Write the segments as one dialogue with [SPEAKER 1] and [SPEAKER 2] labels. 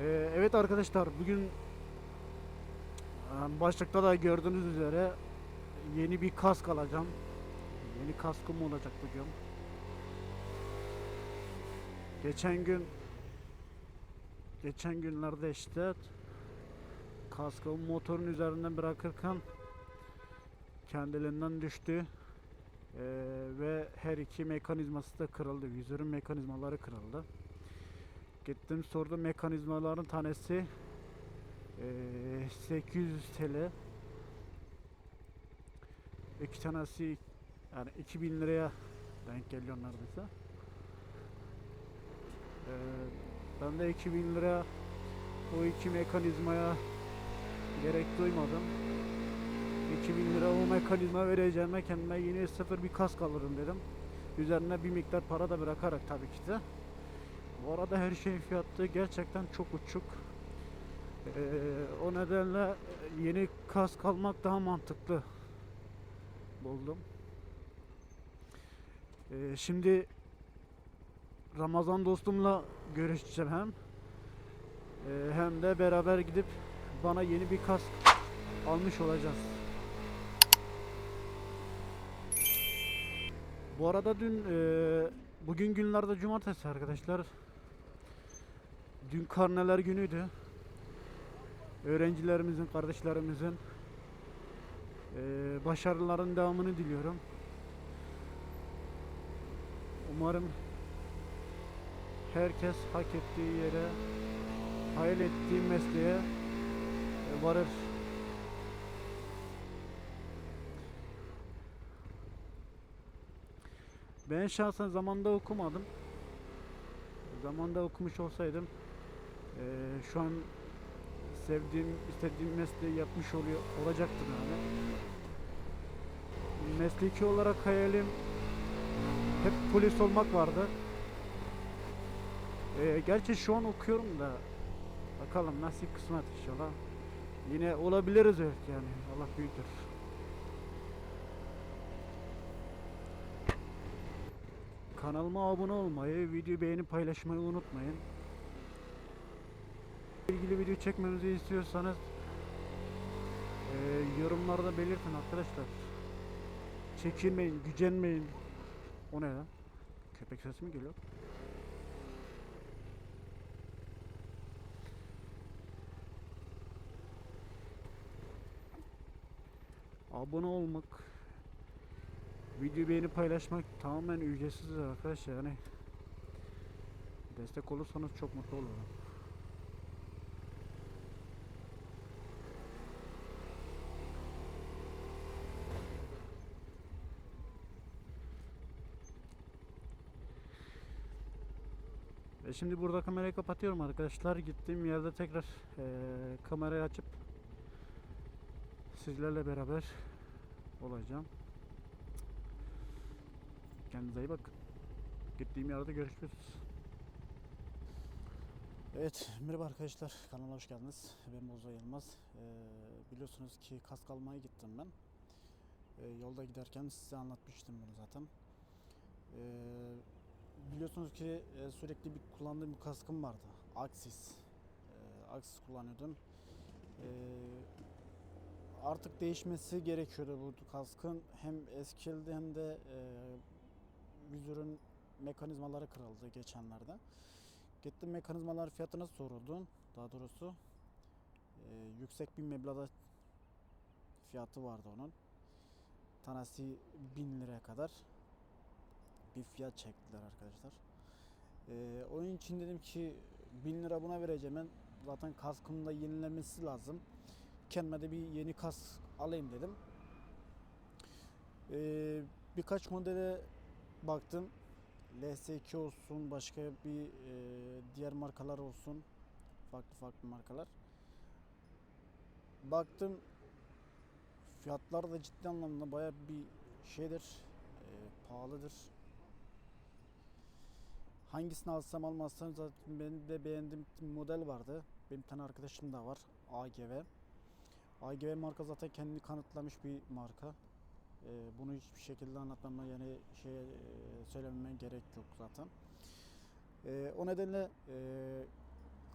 [SPEAKER 1] Ee, evet arkadaşlar bugün e, başlıkta da gördüğünüz üzere yeni bir kask alacağım. Yeni kaskım olacak bugün. Geçen gün geçen günlerde işte kaskımı motorun üzerinden bırakırken kendiliğinden düştü. Ee, ve her iki mekanizması da kırıldı. Vizörün mekanizmaları kırıldı. Gittim sordum mekanizmaların tanesi eee 800 TL. İki tanesi yani 2000 liraya denk geliyor neredeyse. Eee ben de 2000 lira o iki mekanizmaya gerek duymadım. 2000 lira o mekanizma vereceğime kendime yeni sıfır bir kask alırım dedim. Üzerine bir miktar para da bırakarak tabii ki de. Bu arada her şeyin fiyatı gerçekten çok uçuk. Ee, o nedenle yeni kask almak daha mantıklı buldum. Ee, şimdi Ramazan dostumla görüşeceğim hem. Ee, hem de beraber gidip bana yeni bir kask almış olacağız. Bu arada dün eee, bugün günlerde cumartesi arkadaşlar. Dün karneler günüydü. Öğrencilerimizin, kardeşlerimizin eee başarıların devamını diliyorum. Umarım herkes hak ettiği yere, hayal ettiği mesleğe e, varır. Ben şahsen zamanda okumadım. Zamanda okumuş olsaydım eee, şu an sevdiğim, istediğim mesleği yapmış oluyor olacaktım yani. Mesleki olarak hayalim hep polis olmak vardı. Eee, gerçi şu an okuyorum da bakalım nasip kısmet inşallah. Yine olabiliriz belki yani. Allah büyüktür. Kanalıma abone olmayı, video beğenip paylaşmayı unutmayın. İlgili video çekmemizi istiyorsanız eee, yorumlarda belirtin arkadaşlar. Çekinmeyin, gücenmeyin. O ne lan? Köpek sesi mi geliyor? Abone olmak, video beğenip paylaşmak tamamen ücretsiz arkadaşlar yani destek olursanız çok mutlu olurum. Ve şimdi burada kamerayı kapatıyorum arkadaşlar. Gittiğim yerde tekrar eee, kamerayı açıp sizlerle beraber olacağım. Kendinize iyi bakın. Gittiğim yerde görüşürüz. Evet, merhaba arkadaşlar. Kanalıma hoş geldiniz. Ben Bozo Yılmaz. Ee, biliyorsunuz ki kask almaya gittim ben. Ee, yolda giderken size anlatmıştım bunu zaten. Ee, biliyorsunuz ki e, sürekli bir kullandığım bir kaskım vardı. Axis. Ee, Axis kullanıyordum. Ee, artık değişmesi gerekiyordu bu kaskın. Hem eskildi hem de e, vizörün mekanizmaları kırıldı geçenlerde. Gittim mekanizmalar fiyatına soruldu. Daha doğrusu e, yüksek bir meblağda fiyatı vardı onun. Tanesi 1000 liraya kadar bir fiyat çektiler arkadaşlar. E, onun için dedim ki 1000 lira buna vereceğim ben. Zaten kaskımın da yenilenmesi lazım. Kendime de bir yeni kask alayım dedim. E, birkaç modele baktım. LS2 olsun, başka bir e, diğer markalar olsun. Farklı farklı markalar. Baktım fiyatlar da ciddi anlamda baya bir şeydir. e, pahalıdır. Hangisini alsam almazsam zaten benim de beğendiğim model vardı. Benim tane arkadaşım da var. AGV. AGV marka zaten kendini kanıtlamış bir marka. Ee, bunu hiçbir şekilde anlatmama yani şey e, söylememe gerek yok zaten. Ee, o nedenle e,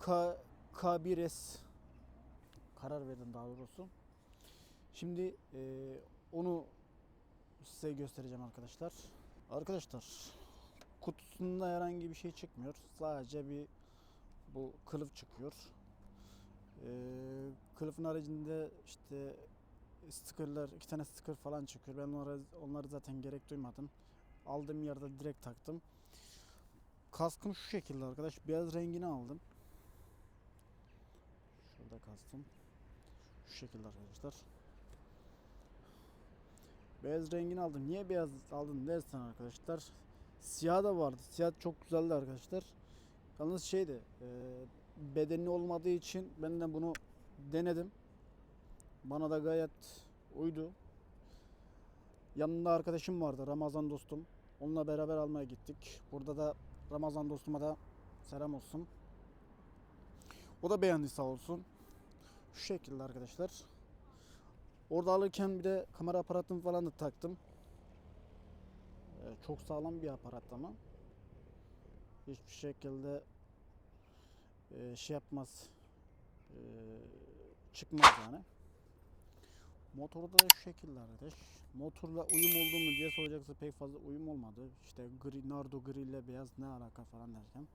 [SPEAKER 1] K K1S karar verdim daha doğrusu. Şimdi e, onu size göstereceğim arkadaşlar. Arkadaşlar kutusunda herhangi bir şey çıkmıyor. Sadece bir bu kılıf çıkıyor. E, kılıfın haricinde işte stickerlar, iki tane sticker falan çıkıyor. Ben onları, onları zaten gerek duymadım. Aldığım yerde direkt taktım. Kaskım şu şekilde arkadaş. Beyaz rengini aldım. Şurada kastım. Şu şekilde arkadaşlar. Beyaz rengini aldım. Niye beyaz aldım dersen arkadaşlar. Siyah da vardı. Siyah çok güzeldi arkadaşlar. Yalnız şeydi. E, bedeni olmadığı için ben de bunu denedim. Bana da gayet uydu. Yanında arkadaşım vardı Ramazan dostum. Onunla beraber almaya gittik. Burada da Ramazan dostuma da selam olsun. O da beğendi sağ olsun. Şu şekilde arkadaşlar. Orada alırken bir de kamera aparatımı falan da taktım. Ee, çok sağlam bir aparat ama. Hiçbir şekilde e, şey yapmaz. E, çıkmaz yani. Motorda da şu şekilde arkadaş. Motorla uyum oldu mu diye soracaksa pek fazla uyum olmadı. İşte gri, nardo gri ile beyaz ne alaka falan derken.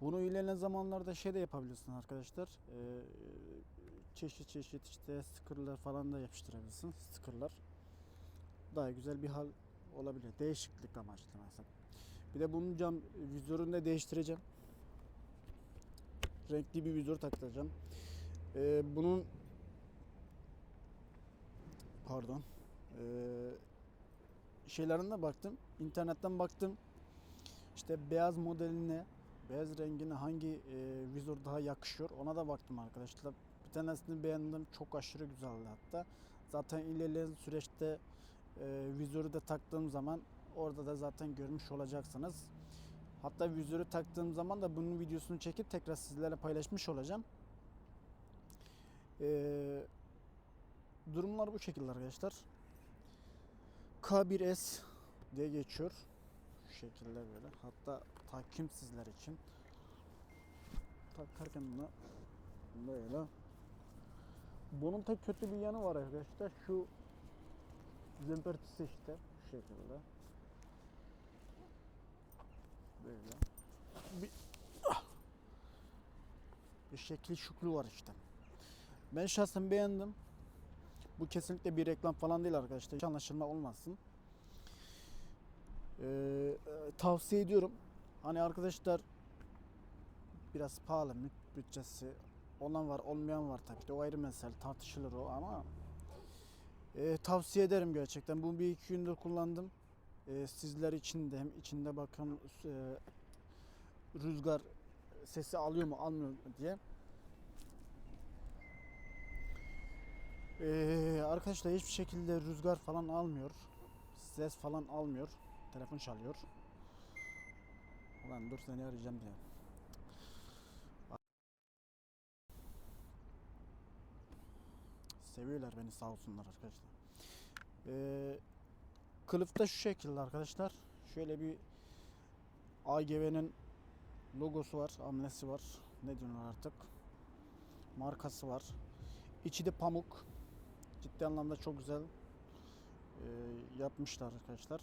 [SPEAKER 1] Bunu ilerleyen zamanlarda şey de yapabilirsin arkadaşlar. Ee, çeşit çeşit işte stickerlar falan da yapıştırabilirsin. Stickerlar. Daha güzel bir hal olabilir. Değişiklik amaçlı mesela. Bir de bunun cam vizörünü de değiştireceğim. Renkli bir vizör takacağım. Ee, bunun pardon ee, şeylerine baktım internetten baktım işte beyaz modeline beyaz rengine hangi e, vizör daha yakışıyor ona da baktım arkadaşlar bir tanesini beğendim çok aşırı güzeldi hatta zaten ilerleyen süreçte e, vizörü de taktığım zaman orada da zaten görmüş olacaksınız hatta vizörü taktığım zaman da bunun videosunu çekip tekrar sizlerle paylaşmış olacağım eee durumlar bu şekilde arkadaşlar. K1S diye geçiyor. Şu şekilde böyle. Hatta takım sizler için. Takarken bunu böyle. Bunun tek kötü bir yanı var arkadaşlar. Şu zımpartısı işte. Şu şekilde. Böyle. Bir, ah! bir şekil şuklu var işte. Ben şahsen beğendim. Bu kesinlikle bir reklam falan değil arkadaşlar. Hiç anlaşılma olmasın. Ee, tavsiye ediyorum. Hani arkadaşlar biraz pahalı bütçesi olan var olmayan var tabii ki o ayrı mesele tartışılır o ama e, tavsiye ederim gerçekten. Bunu bir iki gündür kullandım. E, sizler için de hem içinde bakın e, rüzgar sesi alıyor mu almıyor mu diye. Ee, arkadaşlar hiçbir şekilde rüzgar falan almıyor. Ses falan almıyor. Telefon çalıyor. Ulan dur seni arayacağım diye. Seviyorlar beni sağ olsunlar arkadaşlar. Ee, kılıfta şu şekilde arkadaşlar. Şöyle bir AGV'nin logosu var, amlesi var. Ne diyorlar artık? Markası var. İçi de pamuk. Ciddi anlamda çok güzel e, yapmışlar arkadaşlar.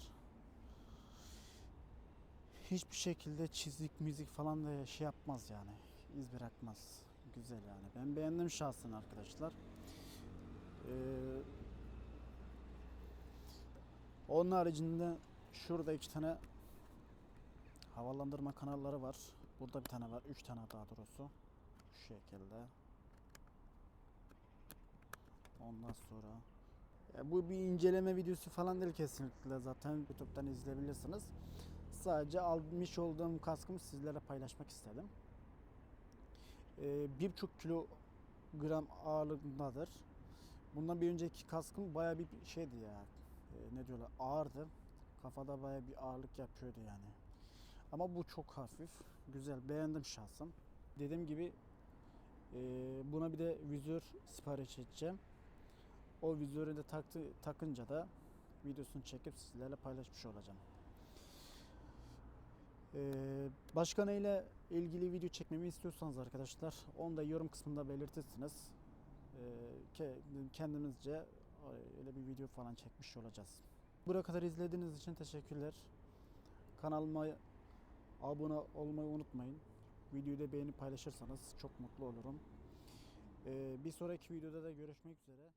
[SPEAKER 1] Hiçbir şekilde çizik müzik falan da şey yapmaz yani. iz bırakmaz. Güzel yani. Ben beğendim şahsen arkadaşlar. Ee, onun haricinde şurada iki tane havalandırma kanalları var. Burada bir tane var. Üç tane daha doğrusu. Şu şekilde. Ondan sonra ya bu bir inceleme videosu falan değil kesinlikle zaten YouTube'dan izleyebilirsiniz. Sadece almış olduğum kaskımı sizlere paylaşmak istedim. Ee, bir buçuk kilogram ağırlığındadır. Bundan bir önceki kaskım baya bir şeydi ya. Ee, ne diyorlar ağırdı. Kafada baya bir ağırlık yapıyordu yani. Ama bu çok hafif. Güzel beğendim şahsen. Dediğim gibi e, buna bir de vizör sipariş edeceğim. O vizörü de taktı, takınca da videosunu çekip sizlerle paylaşmış olacağım. Ee, başka neyle ilgili video çekmemi istiyorsanız arkadaşlar onu da yorum kısmında belirtirsiniz. Ke- kendimizce e, öyle bir video falan çekmiş olacağız. Buraya kadar izlediğiniz için teşekkürler. Kanalıma abone olmayı unutmayın. Videoyu da beğenip paylaşırsanız çok mutlu olurum. Ee, bir sonraki videoda da görüşmek üzere.